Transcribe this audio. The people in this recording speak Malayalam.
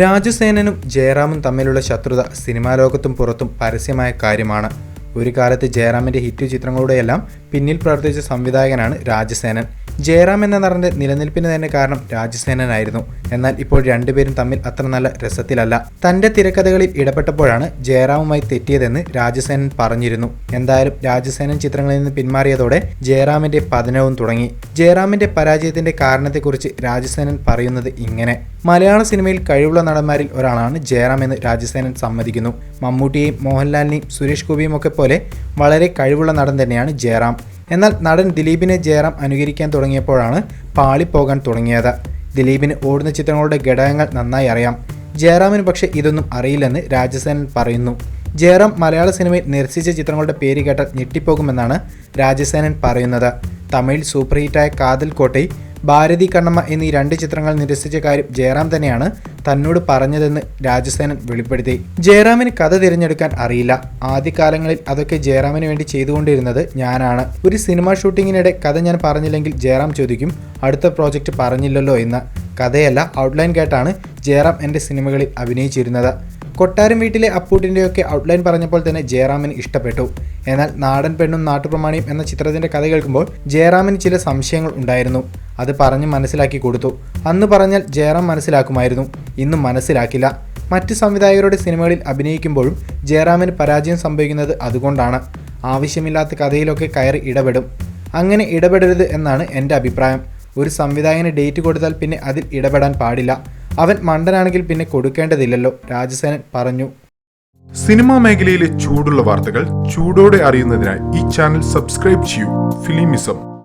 രാജസേനനും ജയറാമും തമ്മിലുള്ള ശത്രുത സിനിമാ ലോകത്തും പുറത്തും പരസ്യമായ കാര്യമാണ്. ഒരു കാലത്ത് ജയറാമിന്റെ ഹിറ്റ് ചിത്രങ്ങളുടെയെല്ലാം പിന്നിൽ പ്രവർത്തിച്ച സംവിധായകനാണ് രാജസേനൻ. ജയറാം എന്ന നടന്റെ നിലനിൽപ്പിന് തന്നെ കാരണം രാജസേനനായിരുന്നു. എന്നാൽ ഇപ്പോൾ രണ്ടുപേരും തമ്മിൽ അത്ര നല്ല രസത്തിലല്ല. തന്റെ തിരക്കഥകളിൽ ഇടപെട്ടപ്പോഴാണ് ജയറാമുമായി തെറ്റിയതെന്ന് രാജസേനൻ പറഞ്ഞിരുന്നു. എന്തായാലും രാജസേനൻ ചിത്രങ്ങളിൽ നിന്ന് പിന്മാറിയതോടെ ജയറാമിന്റെ പതനവും തുടങ്ങി. ജയറാമിന്റെ പരാജയത്തിന്റെ കാരണത്തെക്കുറിച്ച് രാജസേനൻ പറയുന്നത് ഇങ്ങനെ. മലയാള സിനിമയിൽ കഴിവുള്ള നടന്മാരിൽ ഒരാളാണ് ജയറാം എന്ന് രാജസേനൻ സമ്മതിക്കുന്നു. മമ്മൂട്ടിയെയും മോഹൻലാലിനെയും സുരേഷ് ഗോപിയും ഒക്കെ പോലെ വളരെ കഴിവുള്ള നടൻ തന്നെയാണ് ജയറാം. എന്നാൽ നടൻ ദിലീപിനെ ജയറാം അനുകരിക്കാൻ തുടങ്ങിയപ്പോഴാണ് പാളിപ്പോകാൻ തുടങ്ങിയത്. ദിലീപിന് ഓടുന്ന ചിത്രങ്ങളുടെ ഘടകങ്ങൾ നന്നായി അറിയാം. ജയറാമിന് പക്ഷേ ഇതൊന്നും അറിയില്ലെന്ന് രാജസേനൻ പറയുന്നു. ജയറാം മലയാള സിനിമയിൽ നിരസിച്ച ചിത്രങ്ങളുടെ പേര് കേട്ടാൽ ഞെട്ടിപ്പോകുമെന്നാണ് രാജസേനൻ പറയുന്നത്. തമിഴ് സൂപ്പർ ഹിറ്റായ കാതൽ കോട്ടൈ ഭാരതി കണ്ണമ്മ എന്നീ രണ്ട് ചിത്രങ്ങൾ നിരസിച്ച കാര്യം ജയറാം തന്നെയാണ് തന്നോട് പറഞ്ഞതെന്ന് രാജസേനൻ വെളിപ്പെടുത്തി. ജയറാമിന് കഥ തിരഞ്ഞെടുക്കാൻ അറിയില്ല. ആദ്യകാലങ്ങളിൽ അതൊക്കെ ജയറാമിന് വേണ്ടി ചെയ്തുകൊണ്ടിരുന്നത് ഞാനാണ്. ഒരു സിനിമ ഷൂട്ടിങ്ങിനിടെ കഥ ഞാൻ പറഞ്ഞില്ലെങ്കിൽ ജയറാം ചോദിക്കും അടുത്ത പ്രോജക്റ്റ് പറഞ്ഞില്ലല്ലോ എന്ന്. കഥയല്ല ഔട്ട്ലൈൻ കേട്ടാണ് ജയറാം എന്റെ സിനിമകളിൽ അഭിനയിച്ചിരുന്നത്. കൊട്ടാരം വീട്ടിലെ അപ്പൂട്ടിന്റെയൊക്കെ ഔട്ട്ലൈൻ പറഞ്ഞപ്പോൾ തന്നെ ജയറാമിന് ഇഷ്ടപ്പെട്ടു. എന്നാൽ നാടൻ പെണ്ണും നാട്ടുപ്രമാണിയും എന്ന ചിത്രത്തിന്റെ കഥ കേൾക്കുമ്പോൾ ജയറാമിന് ചില സംശയങ്ങൾ ഉണ്ടായിരുന്നു. അത് പറഞ്ഞ് മനസ്സിലാക്കി കൊടുത്തു. അന്ന് പറഞ്ഞാൽ ജയറാം മനസ്സിലാക്കുമായിരുന്നു. ഇന്നും മനസ്സിലാക്കില്ല. മറ്റ് സംവിധായകരുടെ സിനിമകളിൽ അഭിനയിക്കുമ്പോഴും ജയറാമിന് പരാജയം സംഭവിക്കുന്നത് അതുകൊണ്ടാണ്. ആവശ്യമില്ലാത്ത കഥയിലൊക്കെ കയറി ഇടപെടും. അങ്ങനെ ഇടപെടരുത് എന്നാണ് എന്റെ അഭിപ്രായം. ഒരു സംവിധായകന് ഡേറ്റ് കൊടുത്താൽ പിന്നെ അതിൽ ഇടപെടാൻ പാടില്ല. അവൻ മണ്ടനാണെങ്കിൽ പിന്നെ കൊടുക്കേണ്ടതില്ലല്ലോ രാജസേനൻ പറഞ്ഞു. സിനിമാ മേഖലയിലെ ചൂടുള്ള വാർത്തകൾ ചൂടോടെ അറിയുന്നതിനായി ഈ ചാനൽ സബ്സ്ക്രൈബ് ചെയ്യൂ. ഫിലിമിസം.